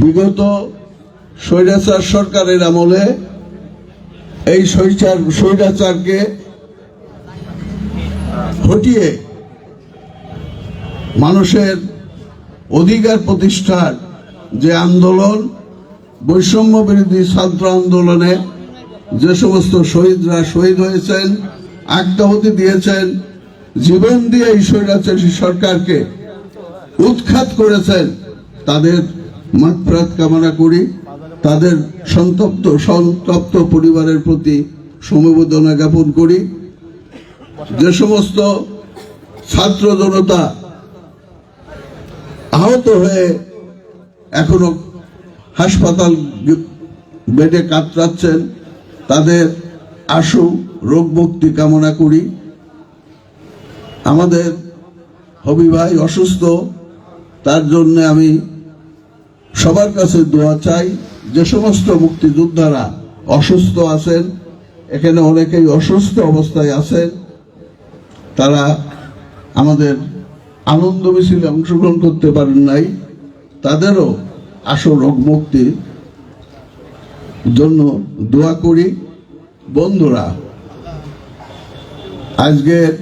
বিগত স্বৈরাচার সরকারের আমলে এই স্বৈরাচার স্বৈরাচারকে হটিয়ে মানুষের অধিকার প্রতিষ্ঠার যে আন্দোলন, বৈষম্য বিরোধী ছাত্র আন্দোলনে যে সমস্ত শহীদরা শহীদ হয়েছেন, আত্মাহুতি দিয়েছেন, জীবন দিয়ে এই স্বৈরাচারী সরকারকে উৎখাত করেছেন, তাদের মাত্রাত কামনা করি। তাদের সন্তপ্ত সন্তপ্ত পরিবারের প্রতি সমবেদনা জ্ঞাপন করি। যে সমস্ত ছাত্র জনতা আহত হয়ে এখনও হাসপাতাল বেডে কাতরাচ্ছেন, তাদের আশু রোগ মুক্তি কামনা করি। আমাদের হবি ভাই অসুস্থ, তার জন্য আমি সবার কাছে দোয়া চাই যে সমস্ত মুক্তিযোদ্ধারা অসুস্থ আছেন, এখানে অনেকেই অসুস্থ অবস্থায় আছেন, তারা আমাদের আনন্দ মিছিলে অংশগ্রহণ করতে পারেন নাই, তাদেরও আসল রোগ মুক্তির জন্য দোয়া করি। বন্ধুরা, আজকের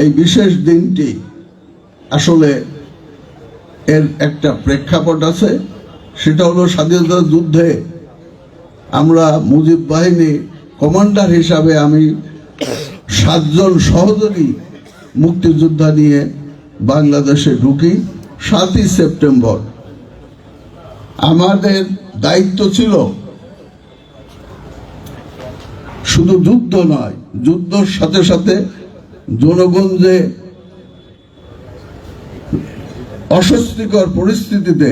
এই বিশেষ দিনটি আসলে এর একটা প্রেক্ষাপট আছে, সেটা হলো স্বাধীনতা যুদ্ধে আমরা মুজিব বাহিনী কমান্ডার হিসাবে আমি সাতজন সহযোগী মুক্তিযোদ্ধা নিয়ে বাংলাদেশে ঢুকি সাতই সেপ্টেম্বর। আমাদের দায়িত্ব ছিল শুধু যুদ্ধ নয়, যুদ্ধর সাথে সাথে জনগণ যে অস্বস্তিকর পরিস্থিতিতে,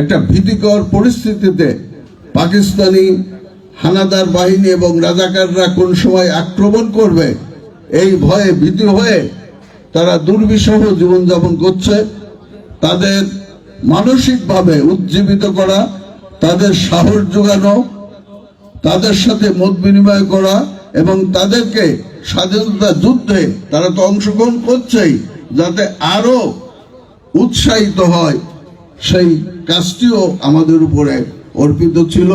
একটা ভীতিকর পরিস্থিতিতে পাকিস্তানি হানাদার বাহিনী এবং রাজাকাররা কোন সময় আক্রমণ করবে, এই ভয়ে ভীতি হয়ে তারা দুর্বিষহ জীবনযাপন করছে। তাদের মানসিকভাবে উজ্জীবিত করা, তাদের সাহস যোগানো তাদের সাথে মত বিনিময় করা এবং তাদেরকে স্বাধীনতা যুদ্ধে তারা তো অংশগ্রহণ করছেই, যাতে আরও উৎসাহিত হয়। সেই কাজটিও আমাদের উপরে অর্পিত ছিল।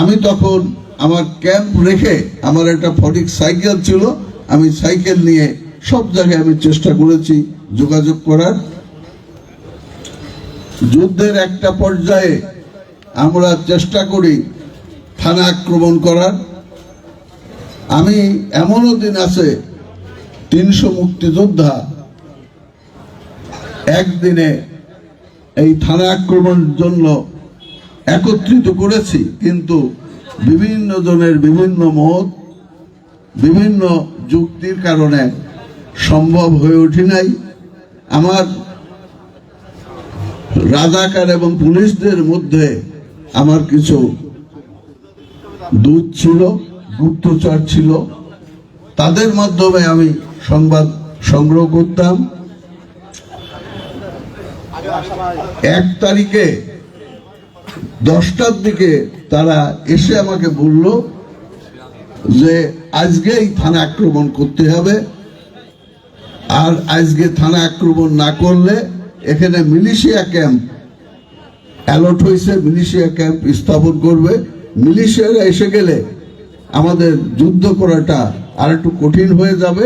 আমি তখন আমার ক্যাম্প রেখে আমার একটা ফটিক সাইকেল ছিল। আমি সাইকেল নিয়ে সব জায়গায় আমি চেষ্টা করেছি যোগাযোগ করার। যুদ্ধের একটা পর্যায়ে আমরা চেষ্টা করি থানা আক্রমণ করার। আমি এমনও দিন আছে, তিনশো মুক্তিযোদ্ধা একদিনে এই থানা আক্রমণের জন্য একত্রিত করেছি, কিন্তু বিভিন্ন জনের বিভিন্ন মত, বিভিন্ন যুক্তির কারণে সম্ভব হয়ে ওঠে নাই। আমার রাজাকার এবং পুলিশদের মধ্যে আমার কিছু দূত ছিল, গুপ্তচর ছিল। তাদের মাধ্যমে আমি সংবাদ সংগ্রহ করতাম। এক তারিখে, দশটার দিকে তারা এসে আমাকে বলল যে আজকেই থানা আক্রমণ করতে হবে। আর আজকে থানা আক্রমণ না করলে এখানে মিলিশিয়া ক্যাম্প অ্যালট হয়েছে, মিলিশিয়া ক্যাম্প স্থাপন করবে। মিলিশিয়ারা এসে গেলে আমাদের যুদ্ধ করাটা আর একটু কঠিন হয়ে যাবে।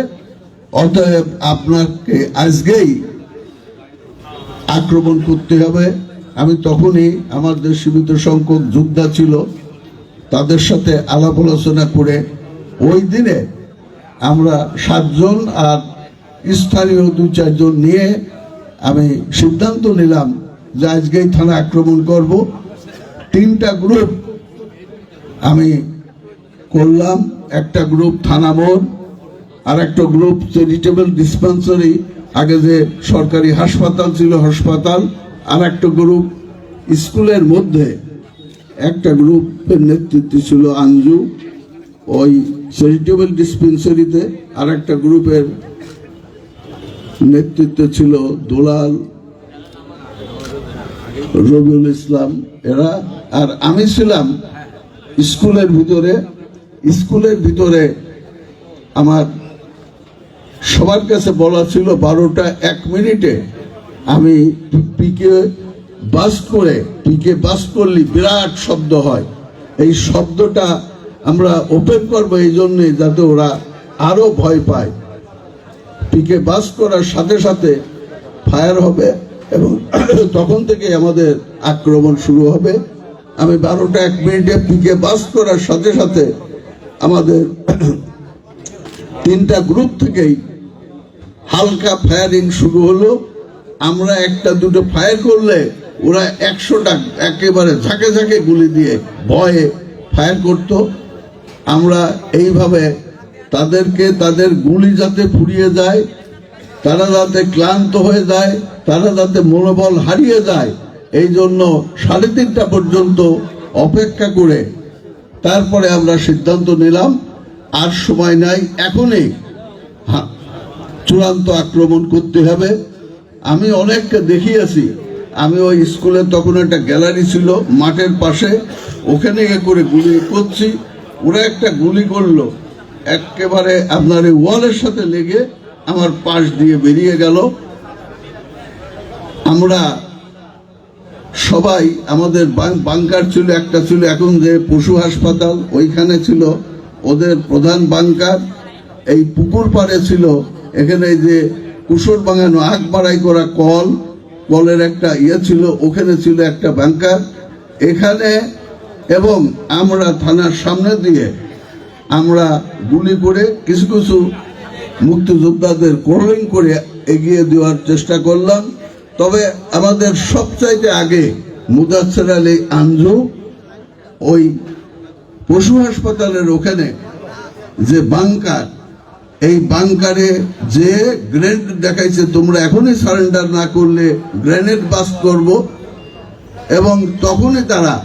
অতএব আপনাকে আজকেই আক্রমণ করতে হবে। আমি তখনই আমাদের সীমিত সংখ্যক যোদ্ধা ছিল, তাদের সাথে আলাপ আলোচনা করে ওই দিনে আমরা সাতজন আর স্থানীয় দু চারজন নিয়ে আমি সিদ্ধান্ত নিলাম যে আজকেই থানা আক্রমণ করব। তিনটা গ্রুপ আমি করলাম। একটা গ্রুপ থানা মোড় আর একটা গ্রুপ চ্যারিটেবল ডিসপেন্সারি আগে যে সরকারি হাসপাতাল ছিল হাসপাতাল আর একটা গ্রুপ স্কুলের মধ্যে একটা গ্রুপের নেতৃত্বে ছিল আঞ্জু, ওই চ্যারিটেবল ডিসপেন্সারিতে আর একটা গ্রুপের নেতৃত্বে ছিল দোলাল, রবিউল ইসলাম, এরা, আর আমি ছিলাম স্কুলের ভিতরে স্কুলের ভিতরে আমার সবার কাছে বলা ছিল বারোটা এক মিনিটে। আমি পিকে বাস করে পিকে বাস করলে বিরাট শব্দ হয়। এই শব্দটা আমরা ওপেন করব এই জন্যে যাতে ওরা আরও ভয় পায়। পিকে বাস করার সাথে সাথে ফায়ার হবে এবং তখন থেকে আমাদের আক্রমণ শুরু হবে। আমি বারোটা এক মিনিটে পিকে বাস করার সাথে সাথে আমাদের তিনটা গ্রুপ থেকেই হালকা ফায়ারিং শুরু হলো। আমরা একটা, দুটো ফায়ার করলে ওরা একশোটা একেবারে ঝাঁকে ঝাঁকে গুলি দিয়ে ভয়ে ফায়ার করত। আমরা এইভাবে তাদেরকে, তাদের গুলি যাতে ফুরিয়ে যায়, তারা যাতে ক্লান্ত হয়ে যায়, তারা যাতে মনোবল হারিয়ে যায়, এই জন্য সাড়ে তিনটা পর্যন্ত অপেক্ষা করে তারপরে আমরা সিদ্ধান্ত নিলাম, আর সময় নাই, এখনই চূড়ান্ত আক্রমণ করতে হবে। আমি অনেককে দেখিয়েছি। আমি ওই স্কুলে তখন একটা গ্যালারি ছিল মাঠের পাশে। ওখানে গিয়ে করে গুলি করছি। ওরা একটা গুলি করল। একেবারে আপনার এই ওয়ালের সাথে লেগে আমার পাশ দিয়ে বেরিয়ে গেল। আমরা সবাই, আমাদের বাংকার ছিল, একটা ছিল এখন যে পশু হাসপাতাল, ওইখানে ছিল ওদের প্রধান বাংকার। এই পুকুর পাড়ে ছিল এখানে এই যে কুসর বাঙানো আগ বাড়াই করা কল, কলের একটা ইয়ে ছিল, ওখানে ছিল একটা বাংকার। এখানে এবং আমরা থানার সামনে দিয়ে আমরা গুলি করে কিছু কিছু মুক্তিযোদ্ধাদের কোরলিং করে এগিয়ে দেওয়ার চেষ্টা করলাম। তবে আমাদের সবচাইতে আগে মুদাচ্ছের আলী আঞ্জু ওই পশু হাসপাতালের ওখানে যে বাংকার এই বাংকারে যে গ্রেনেড দেখাইছে, তোমরা এখনই সারেন্ডার না করলে গ্রেনেড বাস করব। এবং তখনই তারা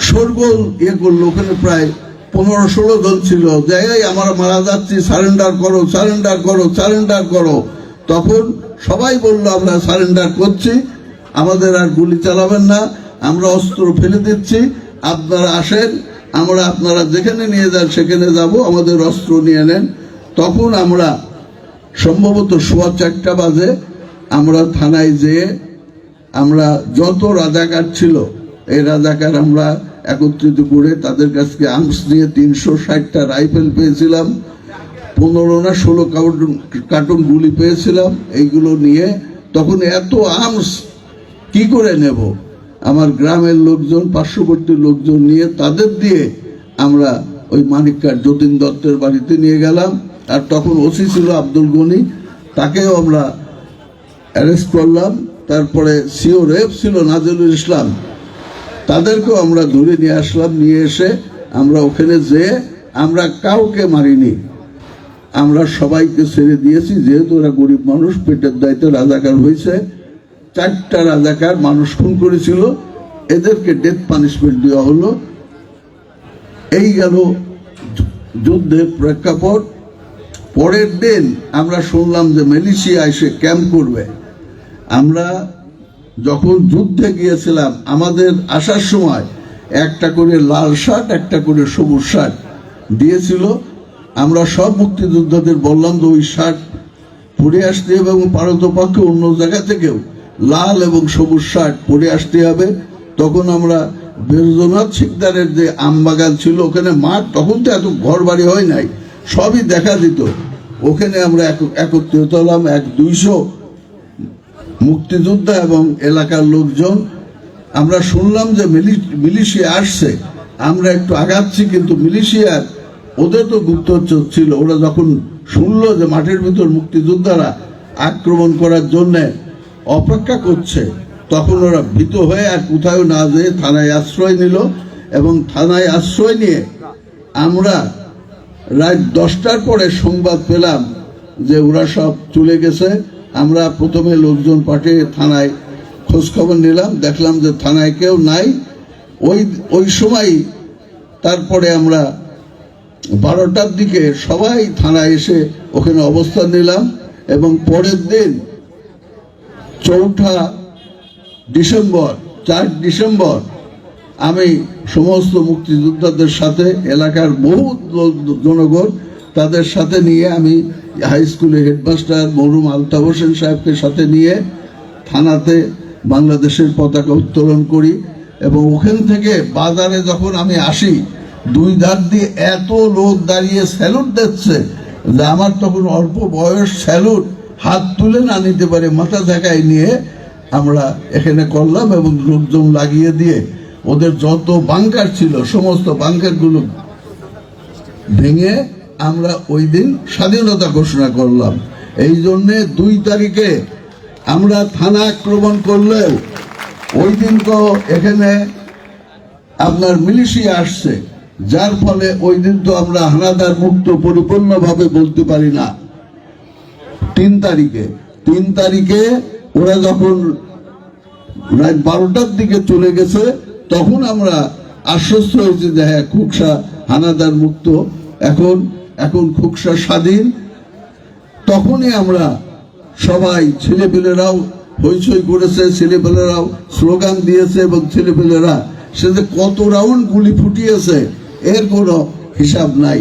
শোরগোল ইয়ে করল। ওখানে প্রায় পনেরো ষোলো জন ছিল। যে "এই আমরা মারা যাচ্ছি সারেন্ডার করো সারেন্ডার করো সারেন্ডার করো। তখন সবাই বলল, আমরা সারেন্ডার করছি, আমাদের আর গুলি চালাবেন না, আমরা অস্ত্র ফেলে দিচ্ছি, আপনারা আসেন। আমরা আপনারা যেখানে নিয়ে যান, সেখানে যাব, আমাদের অস্ত্র নিয়ে নেন। তখন আমরা সম্ভবত সোয়া চারটা বাজে, আমরা থানায় যেয়ে আমরা যত রাজাকার ছিল, এই রাজাকার আমরা একত্রিত করে তাদের কাছ থেকে আর্মস নিয়ে তিনশো ষাটটা রাইফেল পেয়েছিলাম, পনেরো না ষোলো কার্টুন কার্টুন গুলি পেয়েছিলাম, এইগুলো নিয়ে তখন এত আর্মস কি করে নেব? আমার গ্রামের লোকজন, পার্শ্ববর্তী লোকজন নিয়ে তাদের দিয়ে আমরা ওই মানিককার যতীন দত্তের বাড়িতে নিয়ে গেলাম। আর তখন ওসি ছিল আব্দুল গনি। তাকেও আমরা অ্যারেস্ট করলাম। তারপরে সিও রেপ ছিল নাজিরুল ইসলাম। তাদেরকেও আমরা ধরে নিয়ে আসলাম, নিয়ে এসে আমরা ওখানে যেয়ে আমরা কাউকে মারিনি। আমরা সবাইকে ছেড়ে দিয়েছি। যেহেতু ওরা গরিব মানুষ, পেটের দায়িত্বে রাজাকার হয়েছে চারটা রাজাকার মানুষ খুন করেছিল। এদেরকে ডেথ পানিশমেন্ট দেওয়া হলো। এই গেল যুদ্ধের প্রেক্ষাপট। পরের দিন আমরা শুনলাম যে মালয়েশিয়া এসে ক্যাম্প করবে। আমরা যখন যুদ্ধে গিয়েছিলাম, আমাদের আসার সময় একটা করে লাল শার্ট, একটা করে সবুজ শার্ট দিয়েছিল। আমরা সব মুক্তিযোদ্ধাদের বললাম যে ওই শার্ট পরে আসতে এবং পারতপক্ষে অন্য জায়গা থেকেও লাল এবং সবুজ শার্ট পরে আসতে হবে। তখন আমরা বীরজনাথ শিকদারের যে আমবাগান ছিল, ওখানে মাঠ তখন তো এত ঘর বাড়ি হয় নাই, সবই দেখা দিত। ওখানে আমরা এক- একত্রিত হলাম এক দুইশো মুক্তিযোদ্ধা এবং এলাকার লোকজন। আমরা শুনলাম যে মিলি- মিলিশিয়া আসছে। আমরা একটু আগাচ্ছি, কিন্তু মিলিশিয়ার ওদের তো গুপ্তচর ছিল। ওরা যখন শুনলো যে মাঠের ভিতর মুক্তিযোদ্ধারা আক্রমণ করার জন্য অপেক্ষা করছে। তখন ওরা ভীত হয়ে আর কোথাও না যেয়ে থানায় আশ্রয় নিল এবং থানায় আশ্রয় নিয়ে আমরা রাত দশটার পরে সংবাদ পেলাম যে ওরা সব চলে গেছে। আমরা প্রথমে লোকজন পাঠিয়ে থানায় খোঁজখবর নিলাম। দেখলাম যে থানায় কেউ নাই। ওই ওই সময় তারপরে আমরা বারোটার দিকে সবাই থানায় এসে ওখানে অবস্থান নিলাম এবং পরের দিন চৌঠা ডিসেম্বর, চার ডিসেম্বর, আমি সমস্ত মুক্তিযোদ্ধাদের সাথে, এলাকার বহু জনগণ, তাদের সাথে নিয়ে আমি হাই স্কুলের হেডমাস্টার মরুম আলতাফ হোসেন সাহেবকে সাথে নিয়ে থানাতে বাংলাদেশের পতাকা উত্তোলন করি এবং ওখান থেকে বাজারে যখন আমি আসি, দুই ধার দিয়ে এত লোক দাঁড়িয়ে স্যালুট দিচ্ছে যে আমার তখন অল্প বয়স স্যালুট হাত তুলে না নিতে পারে, মাথা জায়গায় নিয়ে আমরা এখানে করলাম এবং লোকজন লাগিয়ে দিয়ে ওদের যত বাংকার ছিল, সমস্ত বাংকারগুলো ভেঙে আমরা ওই দিন স্বাধীনতা ঘোষণা করলাম। এই জন্যে দুই তারিখে আমরা থানা আক্রমণ করলেও ওই দিন তো এখানে আপনার মিলিশিয়া আসছে, যার ফলে ওই দিন তো আমরা হানাদার মুক্ত, পরিপূর্ণভাবে বলতে পারি না। তিন তারিখে তিন তারিখে ওরা যখন রাত বারোটার দিকে চলে গেছে, তখন আমরা আশ্বস্ত হয়েছি যে হ্যাঁ খুকসা হানাদার মুক্ত। এখন এখন খুকসা স্বাধীন। তখনই আমরা সবাই ছেলেপেলেরাও হইচই করেছে, ছেলেপেলেরাও স্লোগান দিয়েছে এবং ছেলেপেলেরা সে যে কত রাউন্ড গুলি ফুটিয়েছে, এর কোনো হিসাব নাই।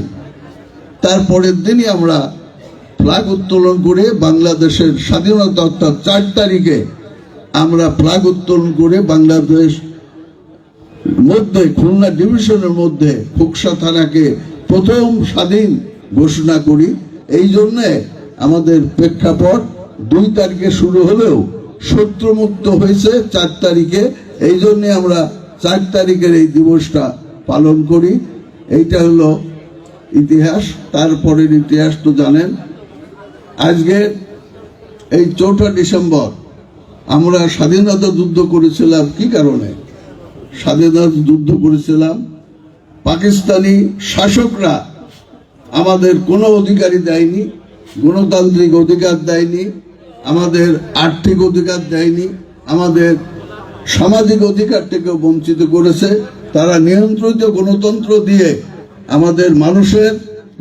তারপরের দিনই আমরা ফ্ল্যাগ উত্তোলন করে বাংলাদেশের স্বাধীনতা অর্থাৎ চার তারিখে আমরা ফ্ল্যাগ উত্তোলন করে বাংলাদেশ মধ্যে, খুলনা ডিভিশনের মধ্যে ফুকসা থানাকে প্রথম স্বাধীন ঘোষণা করি। এই জন্যে আমাদের প্রেক্ষাপট দুই তারিখে শুরু হলেও শত্রুমুক্ত হয়েছে চার তারিখে। এই জন্যে আমরা চার তারিখের এই দিবসটা পালন করি। এইটা হলো ইতিহাস, তারপরের ইতিহাস তো জানেন। আজকে এই চৌঠা ডিসেম্বর আমরা স্বাধীনতা যুদ্ধ করেছিলাম কি কারণে? স্বাধীনতা যুদ্ধ করেছিলাম। পাকিস্তানি শাসকরা আমাদের কোনো অধিকারই দেয়নি, গণতান্ত্রিক অধিকার দেয়নি, আমাদের আর্থিক অধিকার দেয়নি, আমাদের সামাজিক অধিকার থেকে বঞ্চিত করেছে। তারা নিয়ন্ত্রিত গণতন্ত্র দিয়ে আমাদের মানুষের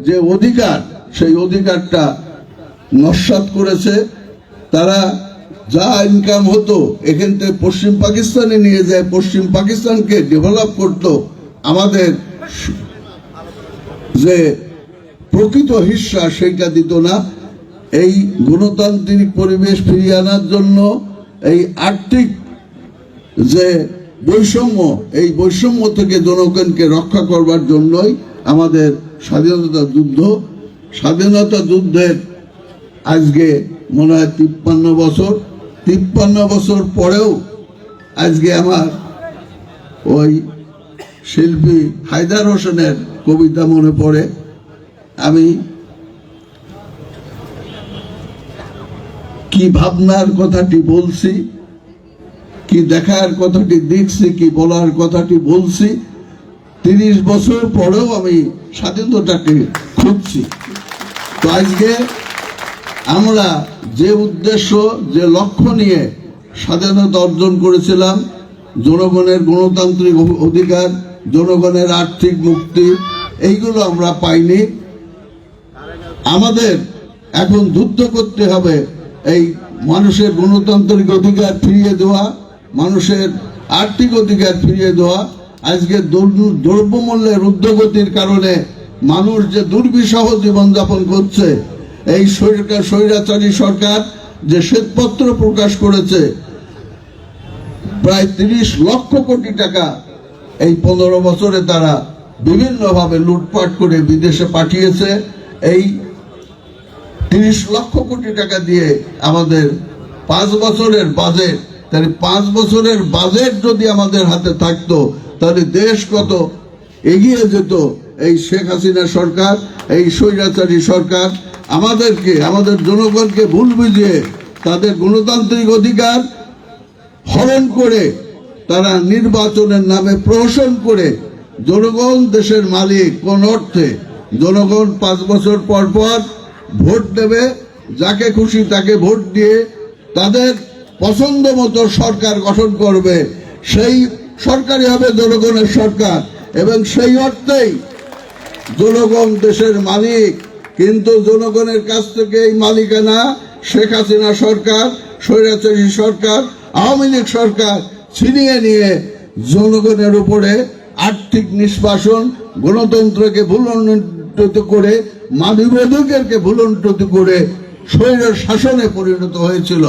যে অধিকার, সেই অধিকারটা নস্বাত করেছে, তারা যা ইনকাম হতো, এখান থেকে পশ্চিম পাকিস্তানে নিয়ে যায়, পশ্চিম পাকিস্তানকে ডেভেলপ করত আমাদের যে প্রকৃত হিস্সা সেইটা দিত না। এই গণতান্ত্রিক পরিবেশ ফিরিয়ে আনার জন্য এই আর্থিক যে বৈষম্য, এই বৈষম্য থেকে জনগণকে রক্ষা করবার জন্যই আমাদের স্বাধীনতা যুদ্ধ। স্বাধীনতা যুদ্ধের আজকে মনে হয় তিপ্পান্ন বছর তিপ্পান্ন বছর পরেও আজকে আমার ওই শিল্পী হায়দার হোসেনের কবিতা মনে পড়ে। আমি কি ভাবনার কথাটি বলছি, কি দেখার কথাটি দেখছি, কি বলার কথাটি বলছি, তিরিশ বছর পরেও আমি স্বাধীনতাকে খুঁজছি। তো আজকে আমরা যে উদ্দেশ্য, যে লক্ষ্য নিয়ে স্বাধীনতা অর্জন করেছিলাম, জনগণের গণতান্ত্রিক অধিকার, জনগণের আর্থিক মুক্তি, এইগুলো আমরা পাইনি। আমাদের এখন যুদ্ধ করতে হবে, এই মানুষের গণতান্ত্রিক অধিকার ফিরিয়ে দেওয়া, মানুষের আর্থিক অধিকার ফিরিয়ে দেওয়া, আজকে দ্রব্য- দ্রব্যমূল্যের ঊর্ধ্বগতির কারণে মানুষ যে দুর্বিষহ জীবনযাপন করছে এই সরকার স্বৈরাচারী সরকার যে শ্বেতপত্র প্রকাশ করেছে, প্রায় তিরিশ লক্ষ কোটি টাকা, এই পনেরো বছরে তারা বিভিন্নভাবে লুটপাট করে বিদেশে পাঠিয়েছে। এই তিরিশ লক্ষ কোটি টাকা দিয়ে আমাদের পাঁচ বছরের বাজেট তাহলে পাঁচ বছরের বাজেট যদি আমাদের হাতে থাকতো, তাহলে দেশ কত এগিয়ে যেত এই শেখ হাসিনা সরকার, এই স্বৈরাচারী সরকার, আমাদেরকে, আমাদের জনগণকে ভুল বুঝিয়ে তাদের গণতান্ত্রিক অধিকার হরণ করে তারা নির্বাচনের নামে প্রহসন করে জনগণ দেশের মালিক কোন অর্থে জনগণ পাঁচ বছর পর পর ভোট দেবে, যাকে খুশি তাকে ভোট দিয়ে তাদের পছন্দ মতো সরকার গঠন করবে। সেই সরকারই হবে জনগণের সরকার এবং সেই অর্থেই জনগণ দেশের মালিক, কিন্তু জনগণের কাছ থেকে এই মালিকানা শেখ হাসিনা সরকার, স্বৈরাচারী সরকার, আওয়ামী লীগ সরকার ছিনিয়ে নিয়ে জনগণের উপরে আর্থিক নিষ্পাসন গণতন্ত্রকে ভুলন্টিত করে মানবাধিকারকে ভুলন্টিত করে স্বৈর শাসনে পরিণত হয়েছিল।